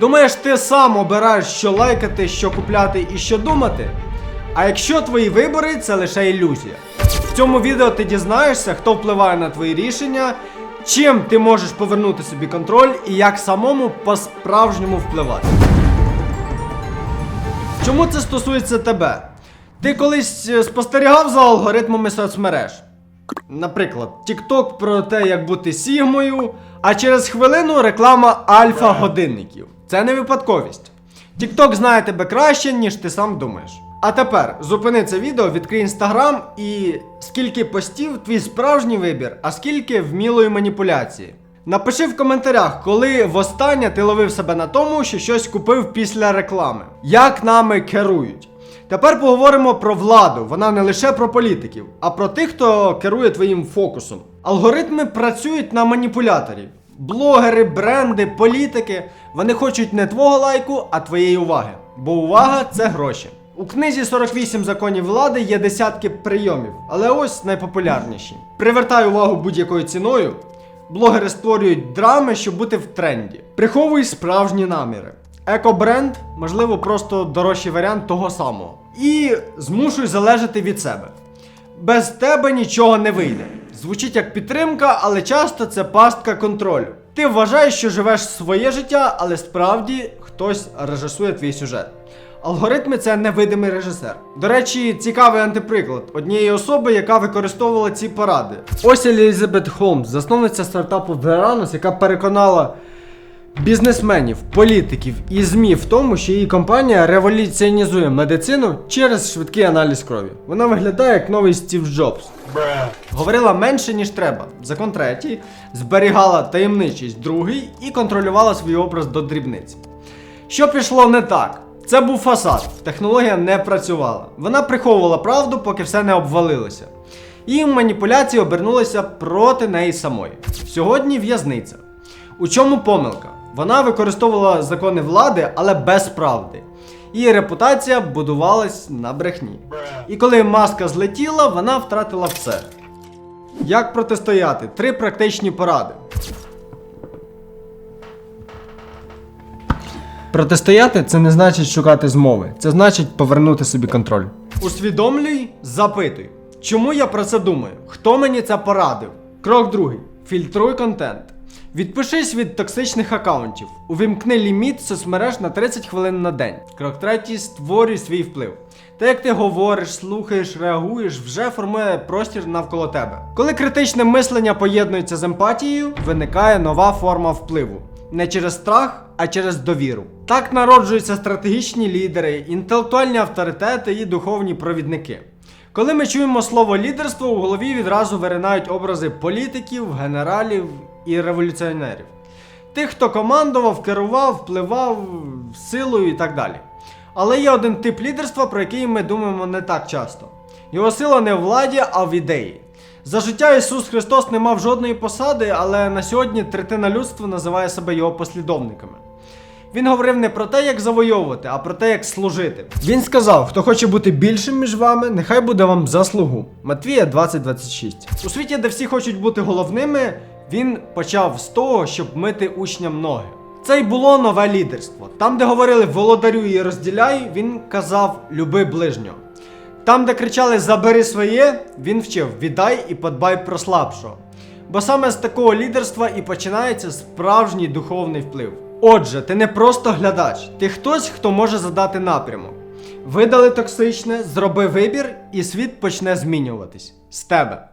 Думаєш, ти сам обираєш, що лайкати, що купляти і що думати? А якщо твої вибори це лише ілюзія. В цьому відео ти дізнаєшся, хто впливає на твої рішення, чим ти можеш повернути собі контроль і як самому по-справжньому впливати. Чому це стосується тебе? Ти колись е, спостерігав за алгоритмами соцмереж? Наприклад, TikTok про те, як бути сігмою, а через хвилину реклама альфа-годинників. Це не випадковість. TikTok знає тебе краще, ніж ти сам думаєш. А тепер зупини це відео, відкрий інстаграм і скільки постів твій справжній вибір, а скільки вмілої маніпуляції. Напиши в коментарях, коли востаннє ти ловив себе на тому, що щось купив після реклами. Як нами керують. Тепер поговоримо про владу. Вона не лише про політиків, а про тих, хто керує твоїм фокусом. Алгоритми працюють на маніпуляторів. Блогери, бренди, політики. Вони хочуть не твого лайку, а твоєї уваги. Бо увага це гроші. У книзі 48 законів влади є десятки прийомів, але ось найпопулярніші. Привертай увагу будь-якою ціною. Блогери створюють драми, щоб бути в тренді. Приховуй справжні наміри. Екобренд, можливо, просто дорожчий варіант того самого. І змушуй залежати від себе. Без тебе нічого не вийде. Звучить як підтримка, але часто це пастка контролю. Ти вважаєш, що живеш своє життя, але справді хтось режисує твій сюжет. Алгоритми це невидимий режисер. До речі, цікавий антиприклад однієї особи, яка використовувала ці поради. Ось Елізабет Холмс, засновниця стартапу Veranus, яка переконала бізнесменів, політиків і ЗМІ в тому, що її компанія революціонізує медицину через швидкий аналіз крові. Вона виглядає як новий Стів Джобс. Говорила менше, ніж треба. Закон третій, зберігала таємничість другий і контролювала свій образ до дрібниць. Що пішло не так? Це був фасад. Технологія не працювала. Вона приховувала правду, поки все не обвалилося. І маніпуляції обернулися проти неї самої. Сьогодні в'язниця. У чому помилка? Вона використовувала закони влади, але без правди. Її репутація будувалась на брехні. І коли маска злетіла, вона втратила все. Як протистояти? Три практичні поради. Протистояти це не значить шукати змови, це значить повернути собі контроль. Усвідомлюй, запитуй. Чому я про це думаю? Хто мені це порадив? Крок другий. Фільтруй контент. Відпишись від токсичних аккаунтів. Увімкни ліміт соцмереж на 30 хвилин на день. Крок третій. Створюй свій вплив. Те, як ти говориш, слухаєш, реагуєш, вже формує простір навколо тебе. Коли критичне мислення поєднується з емпатією, виникає нова форма впливу. Не через страх, а через довіру. Так народжуються стратегічні лідери, інтелектуальні авторитети і духовні провідники. Коли ми чуємо слово лідерство, у голові відразу виринають образи політиків, генералів і революціонерів. Тих, хто командував, керував, впливав силою і так далі. Але є один тип лідерства, про який ми думаємо не так часто. Його сила не в владі, а в ідеї. За життя Ісус Христос не мав жодної посади, але на сьогодні третина людства називає себе його послідовниками. Він говорив не про те, як завойовувати, а про те, як служити. Він сказав: хто хоче бути більшим між вами, нехай буде вам заслугу. Матвія 20.26. У світі, де всі хочуть бути головними, він почав з того, щоб мити учням ноги. Це й було нове лідерство. Там, де говорили володарю і розділяй, він казав люби ближнього. Там, де кричали Забери своє, він вчив віддай і подбай про слабшого. Бо саме з такого лідерства і починається справжній духовний вплив. Отже, ти не просто глядач, ти хтось, хто може задати напрямок. Видали токсичне, зроби вибір, і світ почне змінюватись з тебе.